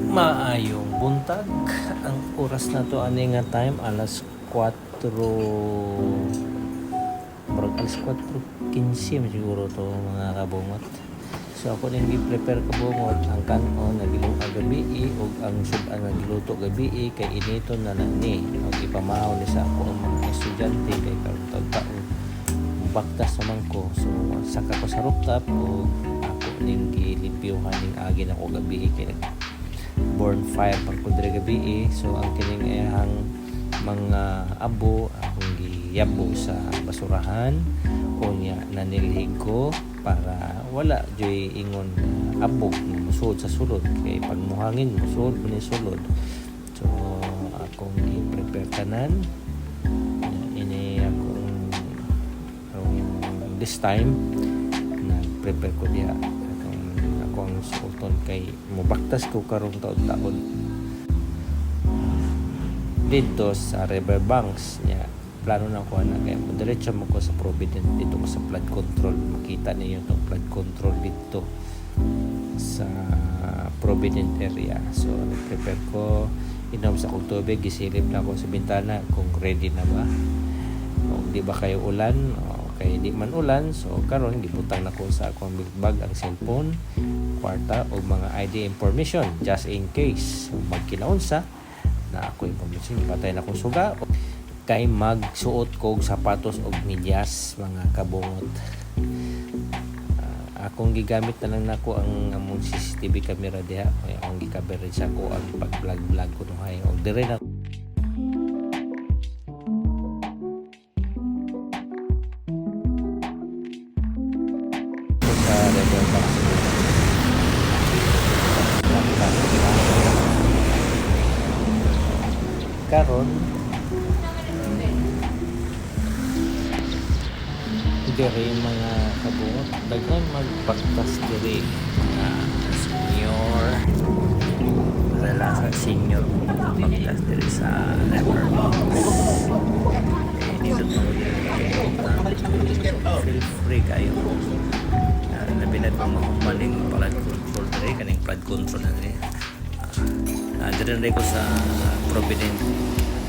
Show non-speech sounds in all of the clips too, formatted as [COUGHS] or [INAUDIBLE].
Maayong buntag. Ang oras na to ani nga time alas 4 Murag alas 4.15 siguro to mga kabungot. So ako nang gi-prepare kabungot ang kanon nagiluto gabi o ang sudan nagiluto gabi kay inito na lang ni og ipamahaw ni sa ako ang mga estudyante kay karon taon baktas naman ko. So saka ko sa rooftop o ako ning gilimpyuhan ning agi na ko gabi kay born fire par ko dire gabi so ang kining ehang mga abo akong giyabo sa basurahan unya nanilhig ko para wala joy ingon abog musud sa sulod. Kay pag muhangin musud mo ni sulod. So akong gi-prepare tanan. Ini akong this time nag-prepare ko diha akong suoton kay mubaktas ko karong taon-taon. Dito sa riverbanks niya plano na ko na kaya diretso mo ko sa Provident dito ko sa flood control. Makita niyo itong flood control dito sa Provident area. So nag-prepare ko. Inom sa akong tubig gisilip na ako sa bintana kung ready na ba. O di ba kayo ulan o kay di man ulan so karon gibutang na ko sa akong bag ang cellphone kwarta o mga ID information just in case magkinaunsa na ako information patay na akong suga kay magsuot ko og sapatos og medyas mga kabungot. Ah, akong gigamit na lang nako ang among CCTV camera diha akong gikaberin sa ko ang pag vlog vlog ko no hay og dire na diri mga kabungot daghan magpaktas diri mga senior. Relasan senior. Magpaktas diri sa eh, dito mo feel free kayo. Labi na kung mahumaling flood control diri kaning flood control na diri uh, diri na rin ko sa Provident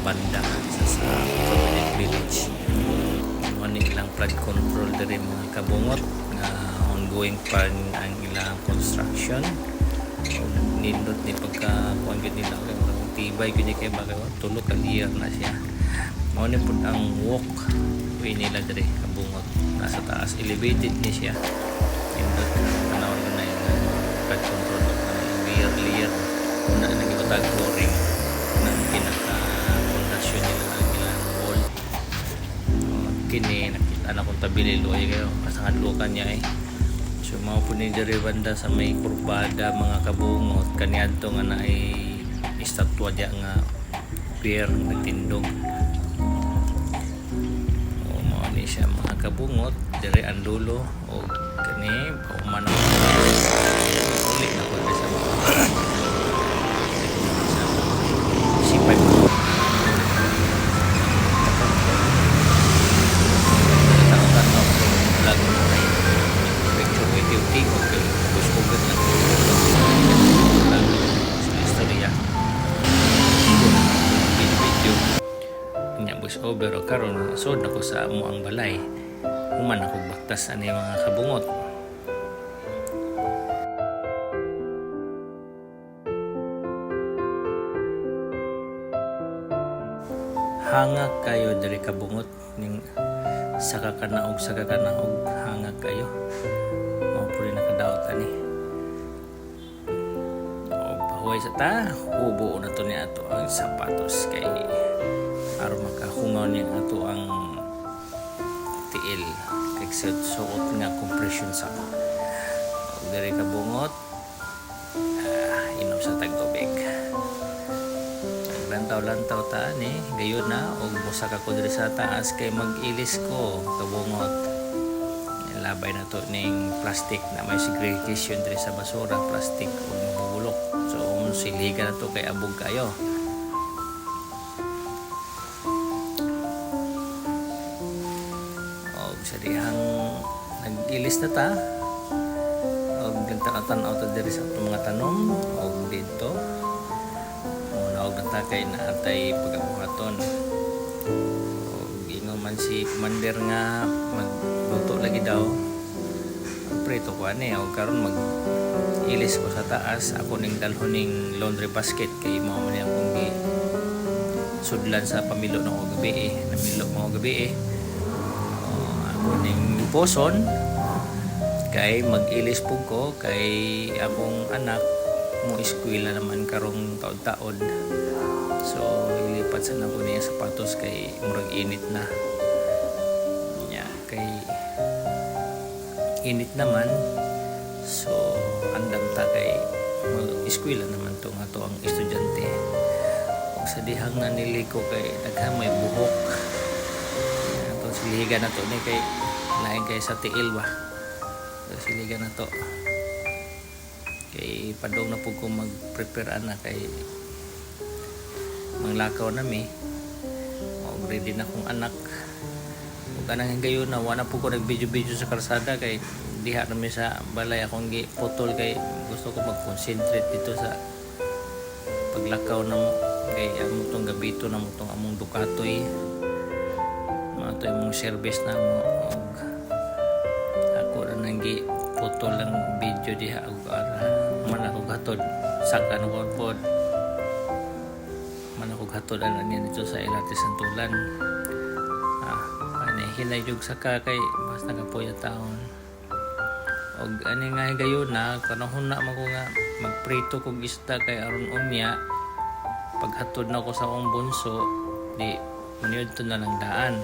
banda. Sa, sa Provident Village ano ilang flood control diri mga kabungot nga ongoing pa ang ilang construction. Nindot ni pagka kuan gyud nila kay murag tibay gyud ni kay bagay tulo ka year na siya. Mao ni pud ang walk way nila diri kabungot. Nasa taas elevated ni siya. Nindot tanaw na yung flood control na yung layer layer na nagibutag flooring kini nakita na kong tabili luay kayo kasangad lukan niya eh. So mao po ni diri banda sa may kurbada mga kabungot. Kaniadto nga na ay estatwa diya nga pier nagtindog. O mao ni siya mga kabungot. Diri ang dulo o kani pauman ako. Uli na ko sa mga [COUGHS] sipay o karon sod ako sa amo ang balay. Human ako baktas ani mga kabungot. Hanga kayo diri kabungot ning saka kanaog saka kanaog hanga kayo. Mao rin nakadaot ani. O pahuway sa ta hubo na to ni ato ang sapatos kay aron makahungaw ni tiil kay sa suot nga compression sa ko o diri kabungot ah, inom sa tagtubig. Lantaw-lantaw ta ni. Gayon na og musaka ko diri sa taas kay mag-ilis ko kabungot. Labay na to ning plastic na may segregation diri sa basura. Plastic ug mabubulok. So um, siligan na to kay abog kayo dihang nag-ilis na ta. Og nagtanaw-tanaw ta diri sa mga tanom og dito. Kay naatay pagabuhaton og ingon man si commander nga magluto lagi daw. Prito ko ani o karon mag ilis ko sa taas. Ako ning dalhon ning laundry basket kay mao man akong gi sudlan sa pamilo ng gabi eh. Namilo mga gabi eh ning poson kay mag-ilis po ko kay akong anak mo eskwela naman karong taod-taod so ilipat sa nako niya sapatos kay murag init na. Nya kay init naman. So andam ta kay mag-eskwela naman to nga to ang estudyante. Ug sa dihang na niliko kay daghan may buhok ato siliga na to. Ni kay lain kay sa tiil ba? So, na to. Kay padong na po ko mag-prepare ana kay manglakaw na mi. O ready na kong anak. Ug kanang gayon na wala po ko nag-video-video sa karsada kay diha na mi sa balay. Akong gi putol kay gusto ko mag-concentrate dito sa paglakaw na mo. Kay amo tong gabito na mo tong among dukatoy mga to imong service na mo. Og ako na nanggi putol lang video diha. Og ara man ako gatod saka no ko pod man ako gatod ana niya dito sa Ilate Santulan. Ah ani saka kay basta ka po yung taon. Og ani nga gayon na kanahon na man nga magprito kog isda kay aron unya paghatod na ko sa akong bunso di maniud to na lang daan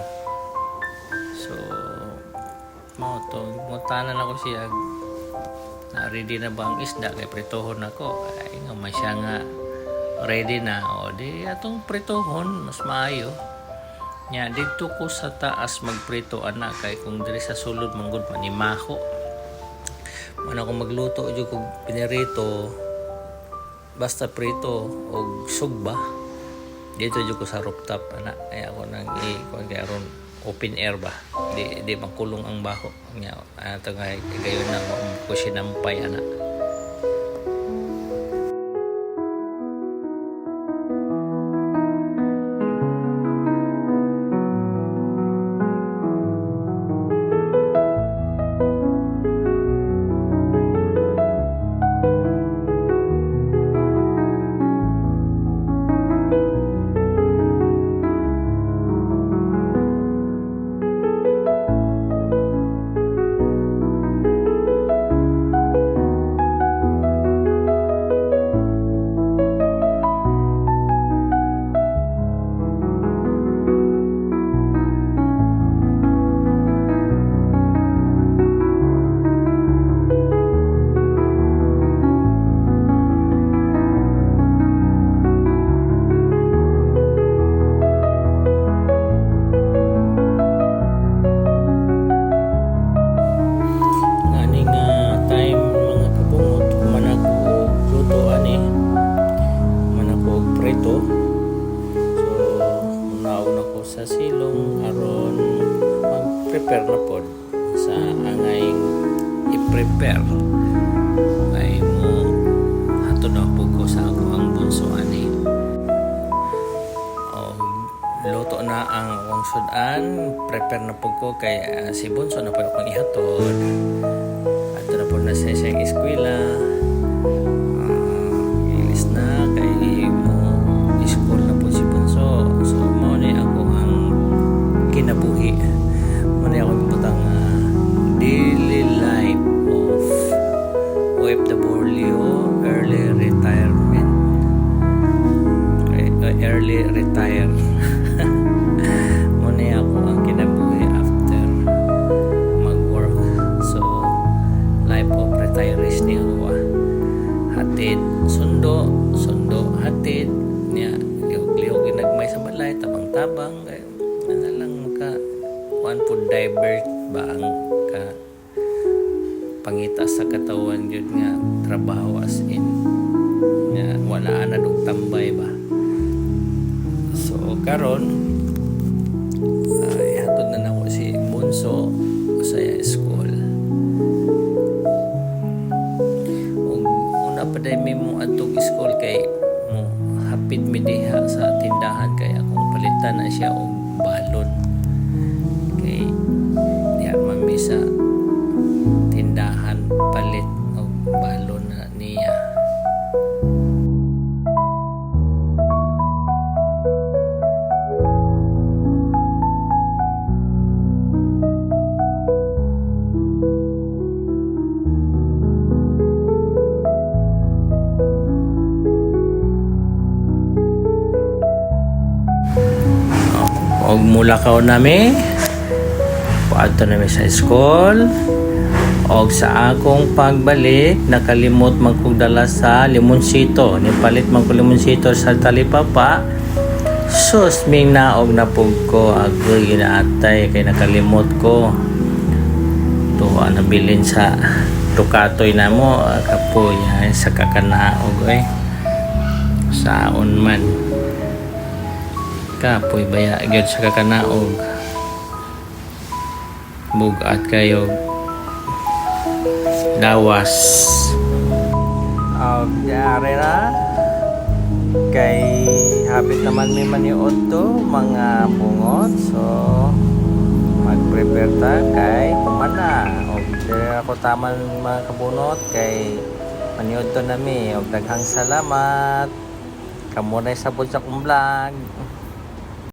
mo to mutanan ako siya. Na ready na ba ang isda kay pritohon ako. Ay nga may nga ready na. O di atong pritohon mas maayo. Nya dito ko sa taas magprito ana kay kung diri sa sulod manggod manimaho man ako magluto jud kog pinirito basta prito og sugba. Dito jud ko sa rooftop ana. Ay ako nang i kuan open air ba? Di di makulong ang baho. Nya ato nga gayon na ko sinampay ana i-prepare ay mo ato na po ko sa ako ang bunso ani. Og luto na ang wang sudan. Prepare na po ko kay ah, si bunso na po akong ihatod ato na po na sa siyang eskwela sa katawan yun nga trabaho as in. Nga wala na dog tambay ba? So karon ay hatod na nako si Bunso sa school. Ug una pa dai mi mo atog school kay mo hapit mi diha sa tindahan kay akong palitan na siya og balon og mula kaw nami paadto nami sa school. Og sa akong pagbalik nakalimot man kog dala sa limonsito nipalit man ko limonsito sa talipapa. Sus ming naog na pug ko. Ako ginaatay kay nakalimot ko. To ana bilin sa tukatoy na mo. Kapoy sa kakanaog eh saon man kapoy baya gyud sa kakanaog. Bugat kayo. Dawas og diare na kay habit naman may maniod to mga bungot so mag-prepare ta kay pumana og dire ako taman mga kabunot kay maniod to nami og daghang salamat. Kamo na sa sa kong vlog